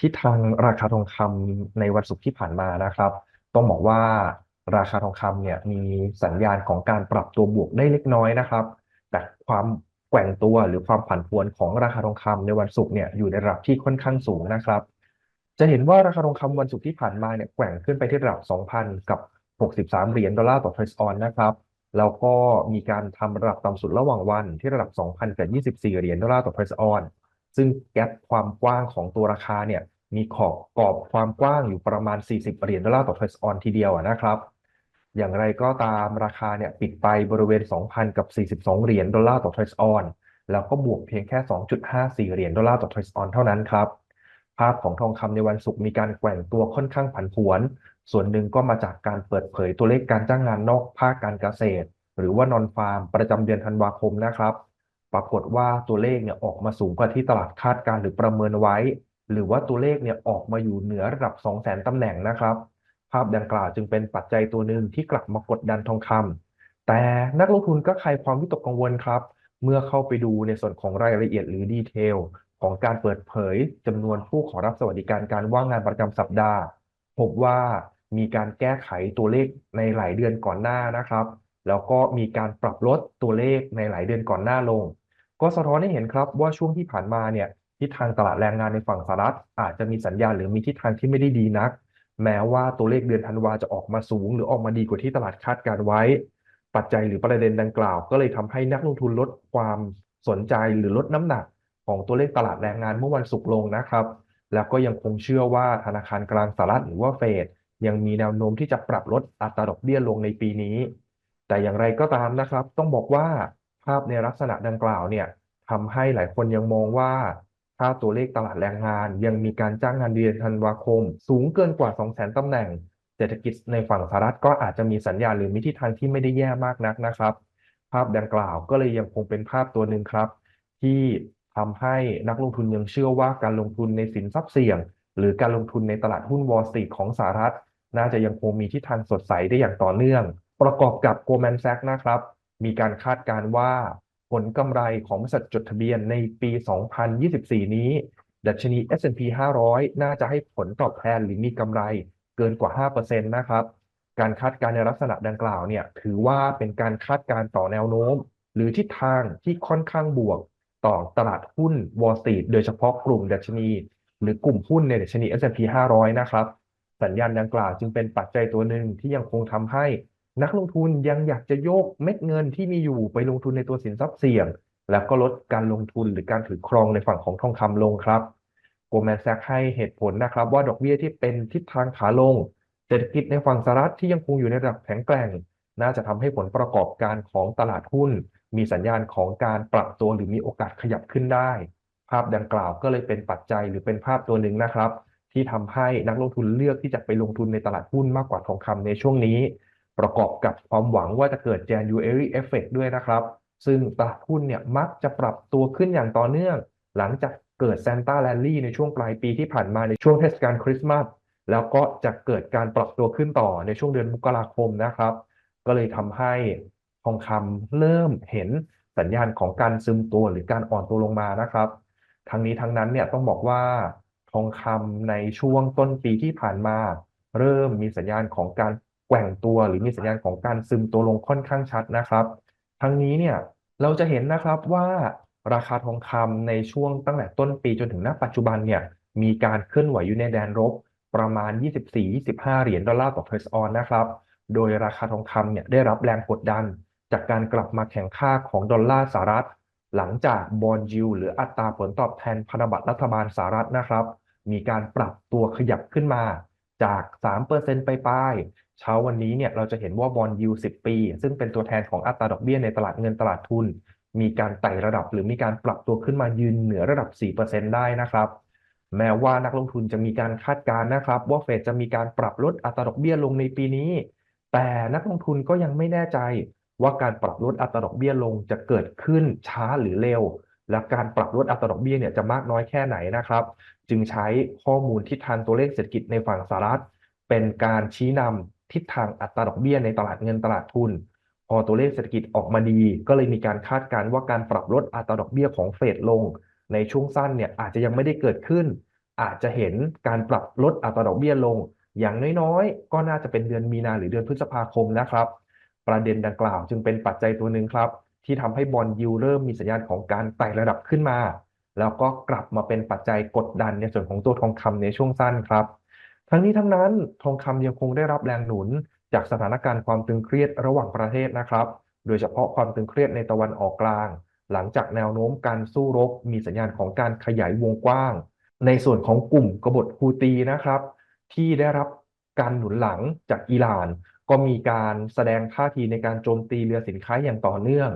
ทิศทางราคาทองคำในวันศุกร์ที่ผ่านมานะครับ ต้องบอกว่าราคาทองคำเนี่ยมีสัญญาณของการปรับตัวบวกได้เล็กน้อยนะครับ แต่ความแกว่งตัวหรือความผันผวนของราคาทองคำในวันศุกร์เนี่ยอยู่ในระดับที่ค่อนข้างสูงนะครับ จะเห็นว่าราคาทองคำวันศุกร์ที่ผ่านมาเนี่ยแกว่งขึ้นไปที่ระดับ 2,000 กับ 63 เหรียญดอลลาร์ต่อทรัสออนนะครับแล้วก็มีการทำระดับต่ำสุดระหว่างวันที่ระดับ 2,024 เหรียญดอลลาร์ต่อทรัสออน ซึ่งแกปความกว้างของตัวราคาเนี่ยมีขอบกรอบความกว้างอยู่ประมาณ 40 เหรียญดอลลาร์ต่อทรัสออนทีเดียวนะครับ อย่างไรก็ตามราคาเนี่ยปิดไปบริเวณ 2,000 กับ 42 เหรียญดอลลาร์ต่อทรัสออนแล้วก็บวกเพียงแค่ 2.54 เหรียญดอลลาร์ต่อทรัสออนเท่านั้นครับ ภาพของทองคำในวันศุกร์มีการแกว่งตัวค่อนข้างผันผวน ส่วนหนึ่งก็มาจากการเปิดเผยตัวเลขการจ้างงานนอกภาคการเกษตร หรือว่านอนฟาร์มประจำเดือนธันวาคมนะครับ ปรากฏว่าตัวเลขเนี่ยออกมาสูงกว่าที่ตลาดคาดการหรือประเมินไว้ หรือว่าตัวเลขเนี่ยออกมาอยู่เหนือระดับ 200,000ตำแหน่งนะครับ ภาพดังกล่าวจึงเป็นปัจจัยตัวหนึ่งที่กลับมากดดันทองคำแต่นักลงทุนก็คลายความวิตกกังวลครับ เมื่อเข้าไปดูในส่วนของรายละเอียดหรือดีเทลของการเปิดเผยจำนวนผู้ขอรับสวัสดิการการว่างงานประจำสัปดาห์ พบว่ามีการแก้ไขตัวเลขในหลายเดือนก่อนหน้านะครับ แล้วก็มีการปรับลดตัวเลขในหลายเดือนก่อนหน้าลง ก็สะท้อนให้เห็นครับว่าช่วงที่ผ่านมาเนี่ยทิศทางตลาดแรงงานในฝั่งสหรัฐ อาจจะมีสัญญาณหรือมีทิศทางที่ไม่ได้ดีนัก แม้ว่าตัวเลขเดือนธันวาจะออกมาสูง หรือออกมาดีกว่าที่ตลาดคาดการไว้ ปัจจัยหรือประเด็นดังกล่าว ก็เลยทำให้นักลงทุนลดความสนใจหรือลดน้ำหนัก ของตัวเลขตลาดแรงงานเมื่อวันศุกร์ลงนะครับ แล้วก็ยังคงเชื่อว่าธนาคารกลางสหรัฐหรือว่าเฟดยังมีแนวโน้มที่จะปรับลดอัตราดอกเบี้ยลงในปีนี้ แต่อย่างไรก็ตามนะครับ ต้องบอกว่าภาพในลักษณะดังกล่าวเนี่ยทำให้หลายคนยังมองว่า ถ้าตัวเลขตลาดแรงงาน ยังมีการจ้างงานเดือนธันวาคม สูงเกินกว่า 200,000ตำแหน่ง เศรษฐกิจในฝั่งสหรัฐก็อาจจะมีสัญญาณหรือมิทิศทางที่ไม่ได้แย่มากนักนะครับ ภาพดังกล่าวก็เลยยังคงเป็นภาพตัวหนึ่งครับ ที่ทำให้นักลงทุนยังเชื่อว่าการลงทุนในสินทรัพย์เสี่ยง หรือการลงทุนในตลาดหุ้นวอลล์สตรีทของสหรัฐ น่าจะยังคงมีทิศทางสดใสได้อย่างต่อเนื่อง ประกอบกับ Goldman Sachs นะครับ มีการคาดการณ์ว่าผลกำไรของบริษัทจดทะเบียนในปี 2024 นี้ ดัชนี S&P 500 น่าจะให้ผลตอบแทนหรือมีกำไรเกินกว่า 5%นะครับ การคาดการณ์ในลักษณะดังกล่าวเนี่ย ถือว่าเป็นการคาดการณ์ต่อแนวโน้ม หรือทิศทางที่ค่อนข้างบวกต่อตลาดหุ้น Wall s t r e โดยเฉพาะกลุ่มดัชนี หรือกลุ่มหุ้นในดัชนี S&P 500 นะครับ สัญญาณดังกล่าวจึงเป็นปัจจัยตัวหนึ่งที่ยังคงทำให้ นักลงทุนยังอยากจะโยกเม็ดเงินที่มีอยู่ไปลงทุนในตัวสินทรัพย์เสี่ยง แล้วก็ลดการลงทุนหรือการถือครองในฝั่งของทองคำลงครับโกลแมนแซกให้เหตุผลนะครับ ว่าดอกเบี้ยที่เป็นทิศทางขาลง เศรษฐกิจในฝั่งสหรัฐที่ยังคงอยู่ในระดับแข็งแกร่ง น่าจะทำให้ผลประกอบการของตลาดหุ้น มีสัญญาณของการปรับตัวหรือมีโอกาสขยับขึ้นได้ ภาพดังกล่าวก็เลยเป็นปัจจัยหรือเป็นภาพตัวหนึ่งนะครับ ที่ทำให้นักลงทุนเลือกที่จะไปลงทุนในตลาดหุ้นมากกว่าทองคำในช่วงนี้ ประกอบกับความหวังว่าจะเกิด January Effect ด้วยนะครับ ซึ่งตลาดหุ้นเนี่ยมักจะปรับตัวขึ้นอย่างต่อเนื่อง หลังจากเกิด Santa Rally ในช่วงปลายปีที่ผ่านมาในช่วงเทศกาลคริสต์มาสแล้วก็จะเกิดการปรับตัวขึ้นต่อในช่วงเดือนมกราคมนะครับ ก็เลยทำให้ทองคำเริ่มเห็นสัญญาณของการซึมตัวหรือการอ่อนตัวลงมานะครับ ทั้งนี้ทั้งนั้นเนี่ยต้องบอกว่าทองคำในช่วงต้นปีที่ผ่านมา เริ่มมีสัญญาณของการ แกว่งตัวหรือมีสัญญาณของการซึมตัวลงค่อนข้างชัดนะครับ ทั้งนี้เนี่ยเราจะเห็นนะครับว่าราคาทองคำในช่วงตั้งแต่ต้นปีจนถึงณปัจจุบันเนี่ยมีการเคลื่อนไหวอยู่ในแดนลบประมาณ 24-25 เหรียญดอลลาร์ต่อเทรสออนนะครับ โดยราคาทองคำเนี่ยได้รับแรงกดดัน จากการกลับมาแข่งค่าของดอลลาร์สหรัฐ หลังจากบอลยิวหรืออัตราผลตอบแทนพันธบัตรรัฐบาลสหรัฐนะครับ มีการปรับตัวขยับขึ้นมา จาก 3%ไปปลายเช้าวันนี้เนี่ยเราจะเห็นว่าบอลยิว10 ปี ซึ่งเป็นตัวแทนของอัตราดอกเบี้ยในตลาดเงินตลาดทุน มีการไต่ระดับหรือมีการปรับตัวขึ้นมายืนเหนือระดับ 4%ได้นะครับ แม้ว่านักลงทุนจะมีการคาดการณ์นะครับ ว่าเฟดจะมีการปรับลดอัตราดอกเบี้ยลงในปีนี้ แต่นักลงทุนก็ยังไม่แน่ใจว่าการปรับลดอัตราดอกเบี้ยลงจะเกิดขึ้นช้าหรือเร็ว และการปรับลดอัตราดอกเบี้ยเนี่ยจะมากน้อยแค่ไหนนะครับ จึงใช้ข้อมูลทิศทางตัวเลขเศรษฐกิจในฝั่งสหรัฐ เป็นการชี้นำทิศทางอัตราดอกเบี้ยในตลาดเงินตลาดทุน พอตัวเลขเศรษฐกิจออกมาดี ก็เลยมีการคาดการณ์ว่าการปรับลดอัตราดอกเบี้ยของเฟดลง ในช่วงสั้นเนี่ยอาจจะยังไม่ได้เกิดขึ้น อาจจะเห็นการปรับลดอัตราดอกเบี้ยลง อย่างน้อยๆ ก็น่าจะเป็นเดือนมีนาหรือเดือนพฤษภาคมนะครับ ประเด็นดังกล่าวจึงเป็นปัจจัยตัวหนึ่งครับ ที่ทำให้บอลยูเริ่มมีสัญญาณของการไต่ระดับขึ้นมา แล้วก็กลับมาเป็นปัจจัยกดดันในส่วนของตัวทองคำในช่วงสั้นครับ ทั้งนี้ทั้งนั้นทองคำยังคงได้รับแรงหนุน จากสถานการณ์ความตึงเครียดระหว่างประเทศนะครับ โดยเฉพาะความตึงเครียดในตะวันออกกลาง หลังจากแนวโน้มการสู้รบ มีสัญญาณของการขยายวงกว้าง ในส่วนของกลุ่มกบฏฮูตีนะครับ ที่ได้รับการหนุนหลังจากอิหร่าน ก็มีการแสดงท่าทีในการโจมตีเรือสินค้าอย่างต่อเนื่อง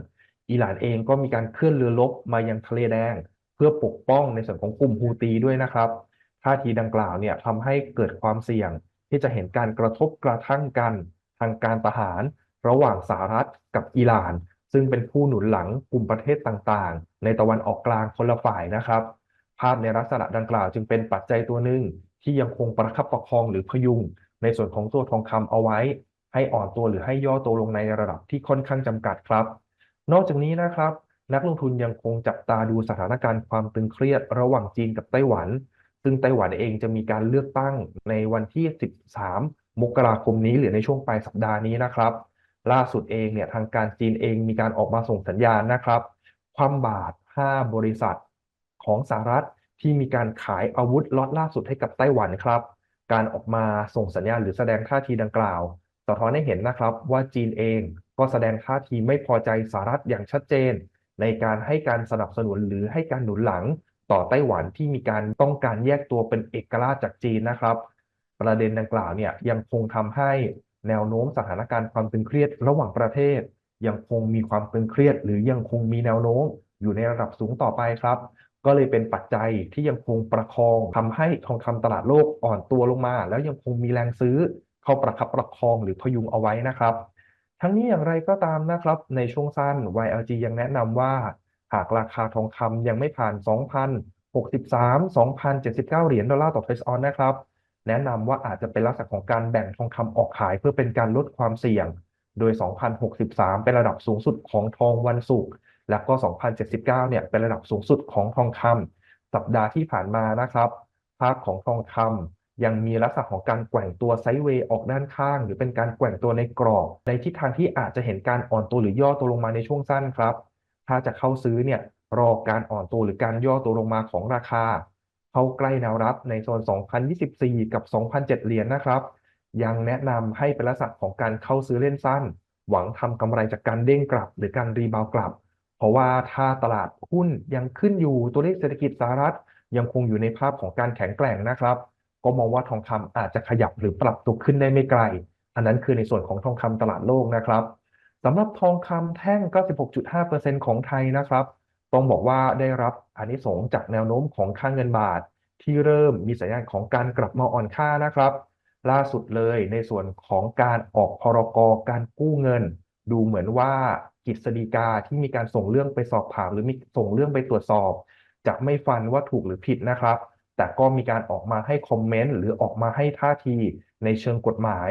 อิหร่านเองก็มีการเคลื่อนเรือรบมายังทะเลแดง เพื่อปกป้องในส่วนของกลุ่มฮูตีด้วยนะครับท่าทีดังกล่าวเนี่ยทำให้เกิดความเสี่ยงที่จะเห็นการกระทบกระทั่งกันทางการทหาร ระหว่างสหรัฐกับอิหร่าน ซึ่งเป็นผู้หนุนหลังกลุ่มประเทศต่างๆ ในตะวันออกกลางคนละฝ่ายนะครับ ภาพในลักษณะดังกล่าวจึงเป็นปัจจัยตัวหนึ่งที่ยังคงประคับประคองหรือพยุง ในส่วนของตัวทองคำเอาไว้ ให้อ่อนตัวหรือให้ย่อตัวลงในระดับที่ค่อนข้างจำกัดครับ นอกจากนี้นะครับ นักลงทุนยังคงจับตาดูสถานการณ์ความตึงเครียดระหว่างจีนกับไต้หวัน ซึ่งไต้หวันเองจะมีการเลือกตั้งในวันที่ 13 มกราคมนี้หรือในช่วงปลายสัปดาห์นี้นะครับ ล่าสุดเองเนี่ยทางการจีนเองมีการออกมาส่งสัญญาณนะครับ ความบาตร5บริษัทของสหรัฐที่มีการขายอาวุธล็อตล่าสุดให้กับไต้หวันครับ การออกมาส่งสัญญาณหรือแสดงท่าทีดังกล่าวะท้อนให้เห็นนะครับว่าจีนเองก็แสดงท่าทีไม่พอใจสหรัฐอย่างชัดเจน ในการให้การสนับสนุนหรือให้การหนุนหลังต่อไต้หวันที่มีการต้องการแยกตัวเป็นเอกราชจากจีนนะครับ ประเด็นดังกล่าวเนี่ยยังคงทำให้แนวโน้มสถานการณ์ความตึงเครียดระหว่างประเทศ ยังคงมีความตึงเครียด หรือยังคงมีแนวโน้มอยู่ในระดับสูงต่อไปครับ ก็เลยเป็นปัจจัยที่ยังคงประคองทำให้ทองคำตลาดโลกอ่อนตัวลงมา แล้วยังคงมีแรงซื้อ เข้าประคับประคองหรือพยุงเอาไว้นะครับ ทั้งนี้อย่างไรก็ตามนะครับ ในช่วงสั้น YLG ยังแนะนำว่า หากราคาทองคำยังไม่ผ่าน 2,063 2,079 เหรียญดอลลาร์ต่อเทรซออนนะครับ แนะนำว่าอาจจะเป็นลักษณะของการแบ่งทองคำออกขายเพื่อเป็นการลดความเสี่ยง โดย 2,063 เป็นระดับสูงสุดของทองวันศุกร์และก็ 2,079 เนี่ย เป็นระดับสูงสุดของทองคำสัปดาห์ที่ผ่านมานะครับ ภาพของทองคำ ยังมีลักษณะของการแกว่งตัวไซด์เวย์ออกด้านข้าง หรือเป็นการแกว่งตัวในกรอบ ในทิศทางที่อาจจะเห็นการอ่อนตัวหรือย่อตัวลงมาในช่วงสั้นครับ ถ้าจะเข้าซื้อเนี่ยรอการอ่อนตัวหรือการย่อตัวลงมาของราคา เข้าใกล้แนวรับในโซน 2024 กับ 2007 เหรียญนะครับ ยังแนะนำให้เป็นลักษณะของการเข้าซื้อเล่นสั้น หวังทำกำไรจากการเด้งกลับ หรือการรีบาวกลับ เพราะว่าถ้าตลาดหุ้นยังขึ้นอยู่ตัวเลขเศรษฐกิจสหรัฐ ยังคงอยู่ในภาพของการแข็งแกร่งนะครับ ก็มองว่าทองคำอาจจะขยับหรือปรับตัวขึ้นได้ไม่ไกล อันนั้นคือในส่วนของทองคำตลาดโลกนะครับสำหรับทองคำแท่ง 96.5%ของไทยนะครับ ต้องบอกว่าได้รับอานิสงส์จากแนวโน้มของค่าเงินบาท ที่เริ่มมีสัญญาณของการกลับมาอ่อนค่านะครับ ล่าสุดเลยในส่วนของการออกพรกการกู้เงิน ดูเหมือนว่ากฤษฎีกาที่มีการส่งเรื่องไปสอบถามหรือมีส่งเรื่องไปตรวจสอบ จะไม่ฟันว่าถูกหรือผิดนะครับ แต่ก็มีการออกมาให้คอมเมนต์หรือออกมาให้ท่าทีในเชิงกฎหมาย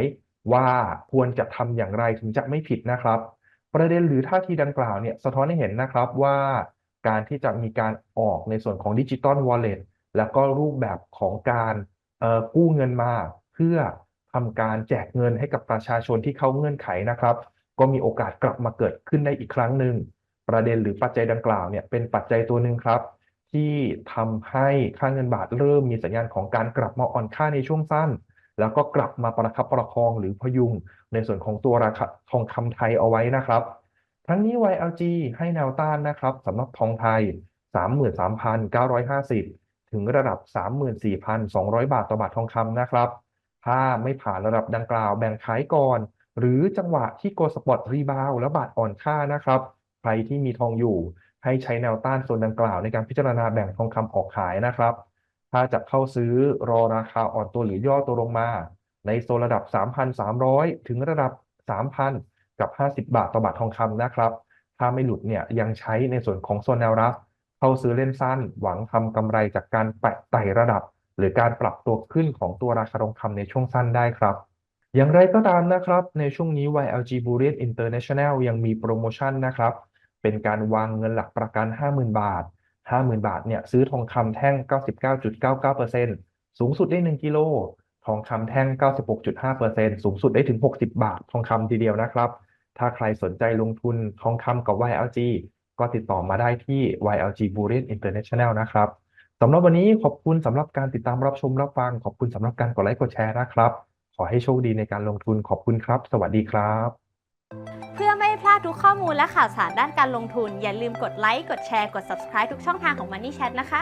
ว่าควรจะทำอย่างไรถึงจะไม่ผิดนะครับ ประเด็นหรือท่าทีดังกล่าวเนี่ยสะท้อนให้เห็นนะครับว่าการที่จะมีการออกในส่วนของดิจิตอลวอลเล็ตแล้วก็รูปแบบของการกู้เงินมาเพื่อทำการแจกเงินให้กับประชาชนที่เข้าเงื่อนไขนะครับ ก็มีโอกาสกลับมาเกิดขึ้นได้อีกครั้งหนึ่งประเด็นหรือปัจจัยดังกล่าวเนี่ยเป็นปัจจัยตัวหนึ่งครับ ที่ทำให้ค่าเงินบาทเริ่มมีสัญญาณของการกลับมาอ่อนค่าในช่วงสั้น แล้วก็กลับมาประคับประคองหรือพยุง ในส่วนของตัวราคาทองคำไทยเอาไว้นะครับทั้งนี้ YLG ให้แนวต้านนะครับสำหรับทองไทย 33,950 ถึงระดับ 34,200 บาทต่อบาททองคำนะครับ ถ้าไม่ผ่านระดับดังกล่าวแบ่งขายก่อน หรือจังหวะที่โกลสปอตรีบาวและบาทอ่อนค่านะครับ ใครที่มีทองอยู่ ให้ใช้แนวต้านโซนดังกล่าวในการพิจารณาแบ่งทองคำออกขายนะครับ ถ้าจะเข้าซื้อรอราคาอ่อนตัวหรือย่อตัวลงมา ในโซนระดับ 3,300 ถึงระดับ 3,000 กับ 50 บาทต่อบาททองคำนะครับ ถ้าไม่หลุดเนี่ยยังใช้ในส่วนของโซนแนวรับ เข้าซื้อเล่นสั้น หวังทำกำไรจากการแปะไต่ระดับ หรือการปรับตัวขึ้นของตัวราคาทองคำในช่วงสั้นได้ครับอย่างไรก็ตามนะครับ ในช่วงนี้ YLG Bullion International ยังมีโปรโมชั่นนะครับ เป็นการวางเงินหลักประกัน 50,000 บาท 50,000 บาทเนี่ยซื้อทองคำแท่ง 99.99%สูงสุดได้ 1 กิโล ทองคำแท่ง 96.5%สูงสุดได้ถึง 60 บาททองคำทีเดียวนะครับ ถ้าใครสนใจลงทุนทองคำกับ YLG ก็ติดต่อมาได้ที่ YLG Bullion International นะครับสำหรับวันนี้ขอบคุณสำหรับการติดตามรับชมรับฟัง ขอบคุณสำหรับการกดไลค์กดแชร์นะครับ ขอให้โชคดีในการลงทุนขอบคุณครับ สวัสดีครับ ทุกข้อมูลและข่าวสารด้านการลงทุน อย่าลืมกดไลค์ กดแชร์ กด subscribe ทุกช่องทางของ Money Chat นะคะ